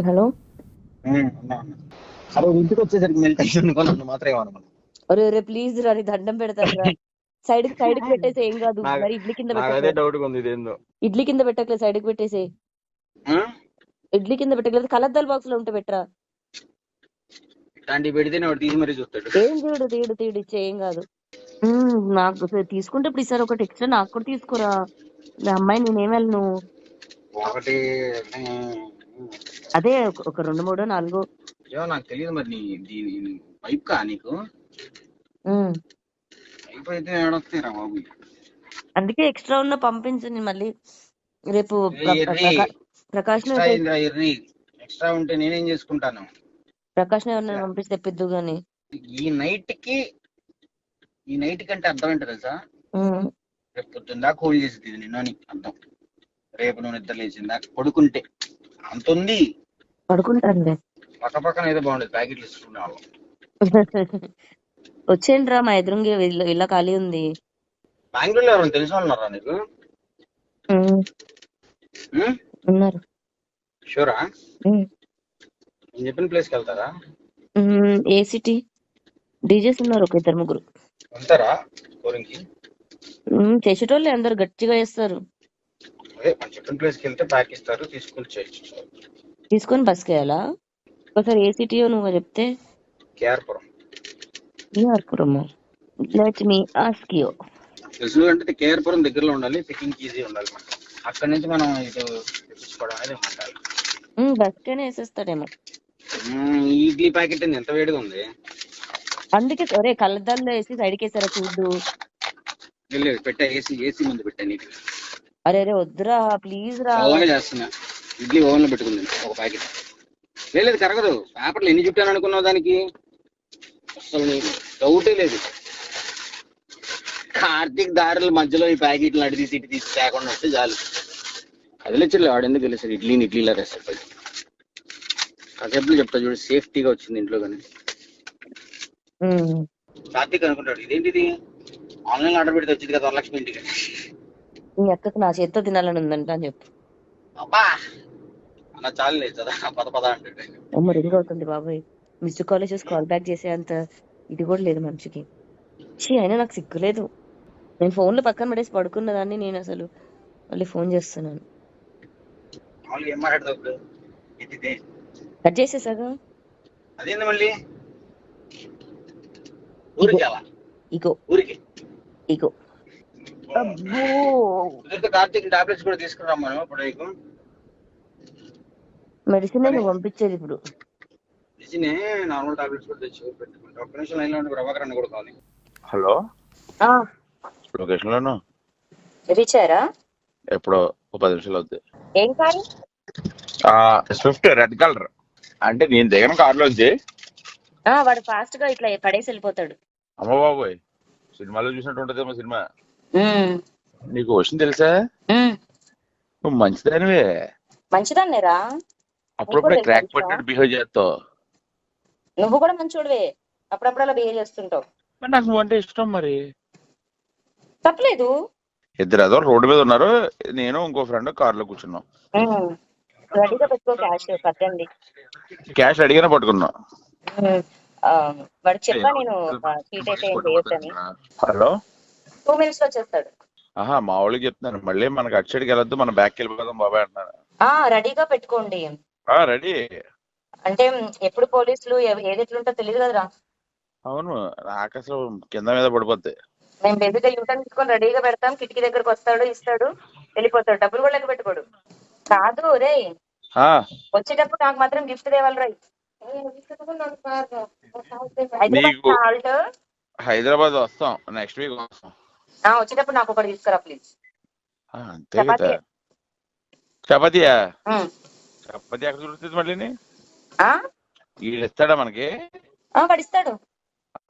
Hello. ఇంటికి వచ్చేసరికి అరే ప్లీజ్ రా దండం పెడతాను రా. సైడ్ సైడ్కి పెట్టేసి ఏం కాదు. మరి ఇడ్లీ కింద అదే పెట్టకలేదు డౌట్ ఉంది ఇదేందో. ఇడ్లీ కింద పెట్టకలేదు సైడ్కి పెట్టేసి ఇడ్లీ కింద పెట్టకలేదు కలద్దాల బాక్స్లో ఉంటే పెట్టరా? ఇట్లాంటివి పెడితేనే వాడు తీసి మరీ చూస్తాడు. ఏం తీడు తీడు తీడు ఇచ్చే ఏం కాదు. నాకు తీసుకుంటే ఇప్పుడు ఈసారి ఒకటి ఎక్స్ట్రా నాకు కూడా తీసుకురా. నా అమ్మాయి నేనేం వెళ్ళను. ఒకటి అదే ఒక- రెండు మూడు నాలుగు. ఏమో నాకు తెలియదు మరి నీ దీని పైప్ కా నీకు? పైప్ అయితే ఏడొస్తాయి రా బాబు. అందుకే ఎక్స్ట్రా ఉన్న పంపించు నేను మళ్ళీ. రేపు ప్రకాష్ ఎక్స్ట్రా ఉంటే నేనేం చేసుకుంటాను? ప్రకాష్ పంపిస్తే తెప్పిద్దు గాని. ఈ నైట్కి ఈ నైట్ కంటే అర్థం ఏంటో తెలుసా? రేపు పొద్దున్న దాకా హోల్డ్ చేసింది ఇది నిన్న అర్థం. రేపు నువ్వు నిద్ర లేచింది దాకా పడుకుంటే. అంత ఉంది పడుకుంటానులే. పక్క పక్కన ఏదో బాగుండేది ప్యాకెట్లు ఇస్తుకునే వాళ్ళం వచ్చేయండి రా మా ఎదురుంగి ఇల్లు ఖాళీ ఉంది. బెంగళూరులో ఎవరైనా తెలిసిన వాళ్ళు ఉన్నారా నీకు? ఉన్నారు. షూరా? నేను చెప్పిన ప్లేస్కి వెళ్తారా? ఏ సిటీ? డీజేస్ ఉన్నారు ఒక ఇద్దరు ముగ్గురు. ఉమ్, చేసేటోళ్ళే అందరు గట్టిగా చేస్తారు. చెప్పిన ప్లేస్కి వెళ్తే ప్యాక్ ఇస్తారు తీసుకుని చేయొచ్చు తీసుకొని బస్కి వెళ్ళాలా ఒకసారి ఏ సిటీయో నువ్వు చెప్తే? KR Puram. BR Puram let me ask you తెలుసు అంటే కేఆర్పురం దగ్గరలో ఉండాలి పికింగ్ ఈజీ ఉండాలి మనకి. అక్కడ నుంచి మనం ఇటు తెప్పించుకోవడం అనేది ఉండాలి? బస్కైనా వేసేస్తాడేమో. ఇడ్లీ ప్యాకెట్ ఎంత వేడిగా ఉంది. అందుకే ఒరే కళ్ళద్దాల్లో వేసి సైడ్కి వేసారా చూడు? లేదు పెట్టా ఏసీ ఏసీ ముందు పెట్టా నీకు అరే అరే వద్దురా ప్లీజ్ రా. చేస్తున్నా. ఇడ్లీ ఓవెన్లో పెట్టుకుంది. ఒక ప్యాకెట్. లేదు కరగదు. పేపర్లు ఎన్ని చుట్టాను అనుకున్నావు దానికి? అసలు డౌటే లేదు. కార్తీక్ దారుల మధ్యలో ఈ ప్యాకెట్లు అడి తీసి ఇటు తీసి తేకుండా వస్తే చాలు. కదిలించలే వాడు ఎందుకు తెలిసాడు ఇడ్లీని ఇడ్లీలా వేస్తాడు పైకి. కాసేపు చెప్తా చూడు సేఫ్టీగా వచ్చింది ఇంట్లో కానీ. కార్తీక్ అనుకుంటాడు ఇదేంటిది? ఆన్లైన్ ఆర్డర్ పెడితే వచ్చింది కదా వరలక్ష్మి ఇంటికి. నీ అక్కకు నా చేత్తో తినాలని ఉందంట అని చెప్పు. అబ్బా! అన్న చాలు లేదు కదా పద పద అంటాడు అమ్మ రింగ్ అవుతుంది బాబాయ్. మిస్డ్ కాలేజెస్ కాల్ బ్యాక్ చేసే అంత ఇది కూడా లేదు మనిషికి. షీ అయినా నాకు సిగ్గులేదు. నేను ఫోన్లో పక్కన పడేసి పడుకున్న దాన్ని నేను అసలు మళ్ళీ ఫోన్ చేస్తున్నాను. కట్ చేసేసాగా అదేంది మళ్ళీ? ఊరికి అలా ఇగో. ఊరికి? ఇగో. అబ్బో. కార్తీక్ టాబ్లెట్స్ కూడా మనం ఇప్పుడు మెడిసిన్ పంపించేది ఇప్పుడు. నార్మల్ టాబ్లెట్స్ కూడా తెచ్చి పెట్టుకుంటా. ఒక్క నిమిషం లైన్లో ఉండి ప్రభాకర్ అన్న కూడా కావాలి. హలో? లొకేషన్ లోను రీచ్ అయ్యారా ఎప్పుడో ఒక పది నిమిషాలు అవుతుంది ఏం కారు స్విఫ్ట్ రెడ్ కలర్. అంటే నేను దిగిన కార్లోంచి. ఆ, వాడు ఫాస్ట్గా ఇట్లా పడేసి వెళ్ళిపోతాడు. అమ్మ బాబోయ్ సినిమాలో చూసినట్టు ఉంటదేమో సినిమా. నీకు క్వశ్చన్ తెలుసా. నువ్వు మంచిదానివే. మంచిదాన్నేరా? అప్పుడప్పుడే క్రాక్? పట్టినట్టు బిహేవ్ చేస్తావు. నువ్వు కూడా మంచోడివే. అప్పుడప్పుడు అలా బిహేవ్ చేస్తుంటావు. మరి నాకు నువ్వు అంటే ఇష్టం మరి. తప్పలేదు. ఇద్దరు అదో రోడ్డు మీద ఉన్నారు. నేను ఇంకో ఫ్రెండ్ కార్లో కూర్చున్నాం. ఉమ్. రెడీగా పెట్టుకో క్యాష్ అడిగినా పట్టుకున్నాం. వాడు చెప్పా నేను హలో? టూ మినిట్స్లో వచ్చేస్తాడు. ఆహా మా వాళ్ళకి చెప్తున్నాను. మళ్ళీ మనకి అటు సైడ్కి వెళ్ళొద్దు మన బ్యాక్ వెళ్ళిపోదాం బాబాయ్ అంటున్నాను ఆ రెడీగా పెట్టుకోండి. ఆ రెడీ. అంటే ఎప్పుడు పోలీసులు ఎవ- ఏది ఎట్లుంటో తెలియదు కదరా. అవును నాకు అసలు కింద మీద పడిపోద్ది. మేము బేబీగా యూటర్న్ తీసుకొని రెడీగా పెడతాం. కిటికీ దగ్గరకు వస్తాడు ఇస్తాడు వెళ్ళిపోతాడు. డబ్బులు కూడా లెక్క పెట్టుకోడు. కాదు రే ఆ, వచ్చేటప్పుడు నాకు మాత్రం గిఫ్ట్ తేవాలి రై నీకు- హైదరాబాద్ వస్తాం. నెక్స్ట్ వీక్ వస్తాం. వచ్చేటప్పుడు నాకు ఒకటి తీసుకురా ప్లీజ్ అంతే కదా. చపాతీ. చపాతీయా? చపాతీ ఎక్కడ దొరుకుతుంది మళ్ళీ వీడు ఇస్తాడా మనకి? పడిస్తాడు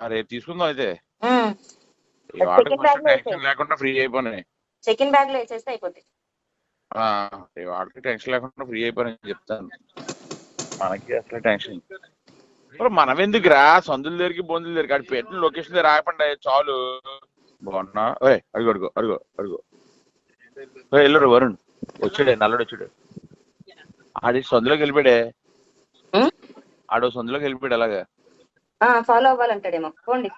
ఆ, రేపు తీసుకుందాం అయితే. టెన్షన్ లేకుండా ఫ్రీ అయిపోయినాయి చెక్ ఇన్ బ్యాగ్లో వేసేస్తే వాటర్ టెన్షన్ లేకుండా ఫ్రీ అయిపోయినాయి చెప్తాను. మనకి అసలు టెన్షన్ మనం ఎందుకురా సందుల దగ్గరికి బొందుల దగ్గరికి అటు పెట్టిన లొకేషన్ దగ్గర ఆగకుండా చాలు. బాగున్నా? ఓయ్ అడుగు అడుగు అడుగు అడుగు. ఎల్లుడు వరుణ్. వచ్చాడే నల్లుడు వచ్చాడు. ఆడి సందులోకి వెళ్ళిపోయాడే. ఆడో సందులోకి వెళ్ళిపోయాడు అలాగా. ఫాలో అవ్వాలంటాడేమో. పోండి.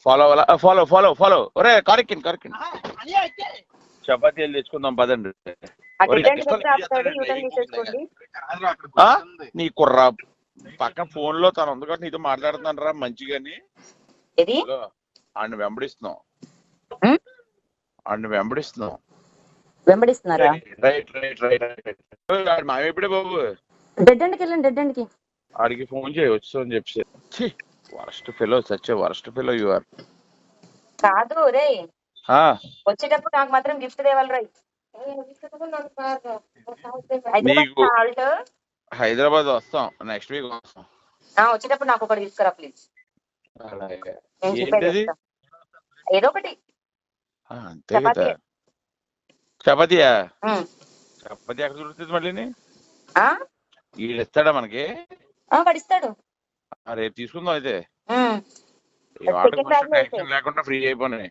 ఫాలో అవ్వాలా? ఫాలో ఫాలో ఫాలో ఒరే కరెక్ట్ కరెక్ట్ చపాతీలు తెచ్చుకుందాం పదండి? నీ కుర్ర పక్కన ఫోన్లో తను ఉంది కాబట్టి నీతో మాట్లాడుతున్నాను రా మంచిగాని. ఆడిని వెంబడిస్తున్నాం. ఉం? ఆడిని వెంబడిస్తున్నాం. వెంబడిస్తున్నారా? రైట్ రైట్ రైట్ రైట్ మావి ఎప్పుడే బాబు? డెడ్ ఎండ్కి వెళ్ళండి డెడ్ ఎండ్కి. ఆడికి ఫోన్ చేయి వచ్చు అని చెప్పి వరస్ట్ ఫెలో సచ్చే వరస్ట్ ఫెలో యు ఆర్. కాదు రే వచ్చేటప్పుడు నాకు మాత్రం గిఫ్ట్ తేవాలి రై హైదరాబాద్ వస్తాం నెక్స్ట్ వీక్ వస్తాం. వచ్చేటప్పుడు నాకు ఒకటి తీసుకురా ప్లీజ్. ఏదో ఒకటి. ఆ, అంతే కదా. చపాతీ. చపాతీయా? ఉమ్. చపాతీ ఎక్కడ దొరుకుతుంది మళ్ళీ ఆ? వీడు ఇస్తాడా మనకి? ఆ, రేపు తీసుకుందాం అయితే. ఉమ్. ఈ వాటర్ Second కొంచెం bag లో టెన్షన్ వేసేయ్. లేకుండా ఫ్రీ అయిపోయినాయి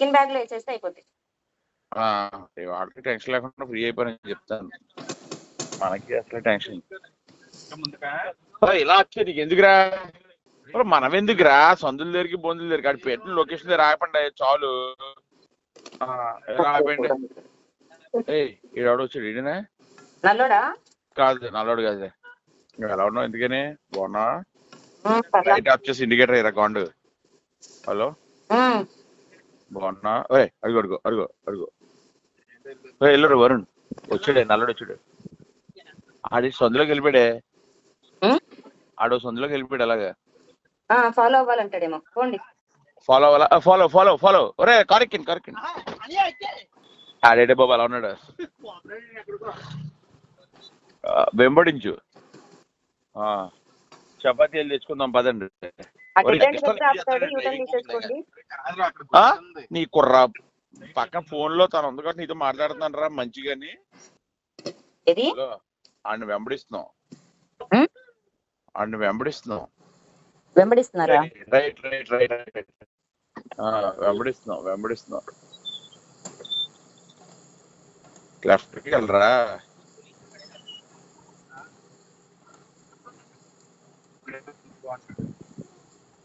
ఇన్ బ్యాగ్లో వేసేస్తే అయిపోద్ది. ఆ, ఈ వాటర్ టెన్షన్ లేకుండా ఫ్రీ అయిపోయినాయి చెప్తాను. మనకి అసలు టెన్షన్ ఇలా వచ్చే నీకు ఎందుకురా? మనం ఎందుకురా సందుల దగ్గరికి బొందుల దగ్గరికి. అక్కడ పెట్టిన లొకేషన్ దగ్గర ఆగపండి చాలు. ఆ, ఇలా ఆగండి ఏయ్ ఈడెవడో వచ్చాడు ఈడనే? నల్లోడా? కాదు నల్లోడు కాదు ఎలా ఉన్నావు ఎందుకని? బాగున్నా. లైట్ ఆఫ్ చేసి ఇండికేటర్ అయ్యారా కాండు హలో. బాగున్నా? ఓయ్ అడుగు అడుగు అడుగు అడుగు. ఎల్లరు వరుణ్. వచ్చాడే నల్లడు వచ్చాడు. ఆడి సొందులోకి వెళ్ళిపోయాడే? ఆడో సొందులోకి వెళ్ళిపోయాడు అలాగా? ఫాలో అవ్వాలంటాడేమో. పోండి. ఫాలో అవ్వాలా ఫాలో ఫాలో ఫాలో ఒరే కరెక్ట్ కరెక్ట్ ఆడేడే బాబు అలా ఉన్నాడు. ఆ, వెంబడించు. ఆ, చపాతీలు తెచ్చుకుందాం పదండి. ఆ ఆ? నీ కుర్ర పక్కన ఫోన్లో తను ఉంది కాబట్టి నీతో మాట్లాడుతున్నాను రా మంచిగాని ఆడిని వెంబడిస్తున్నాం? ఆడిని వెంబడిస్తున్నాం వెంబడిస్తున్నారా? రైట్ రైట్ రైట్ రైట్ వెంబడిస్తున్నాం వెంబడిస్తున్నాం. లెఫ్ట్కి వెళ్ళరా?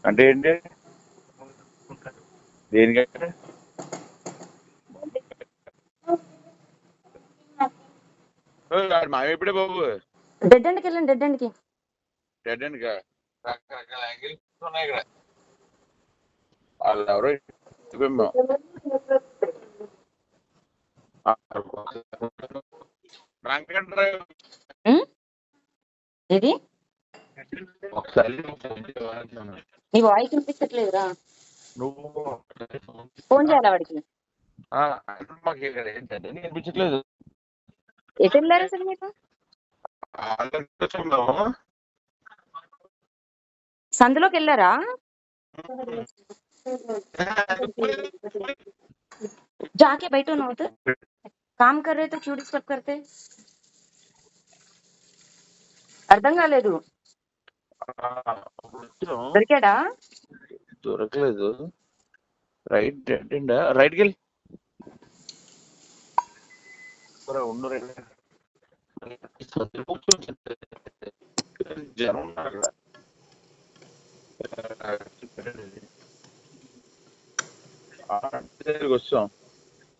అంటే ఏంటి? దేనికంటే? మావి ఎప్పుడే బాబు. డెడ్ ఎండ్కి వెళ్ళండి డెడ్ ఎండ్కి. డెడ్గా రకరకాల యాంగిల్స్ ఉన్నాయి ఇక్కడ. వాళ్ళు ఎవరో? ఇది నీ వాయిస్ వినిపించట్లేదురా. నువ్వు ఫోన్ చేయాలా వాడికి? మాకు ఇక్కడ ఏంటంటే ఎటు వెళ్ళారు అసలు. సందులోకి వెళ్ళారా जाके बैठो ना उधर काम कर रहे तो क्यों डिस्टर्ब करते అర్థం కాలేదు ఆ, వచ్చాం. దొరికాడా దొరకలేదు రైట్ డెడ్ అండ్ రైట్కి వెళ్ళి ఒరే, ఉండు రే. జనం ఉన్నారు అక్కడ. ఆ, దగ్గరికి వచ్చాం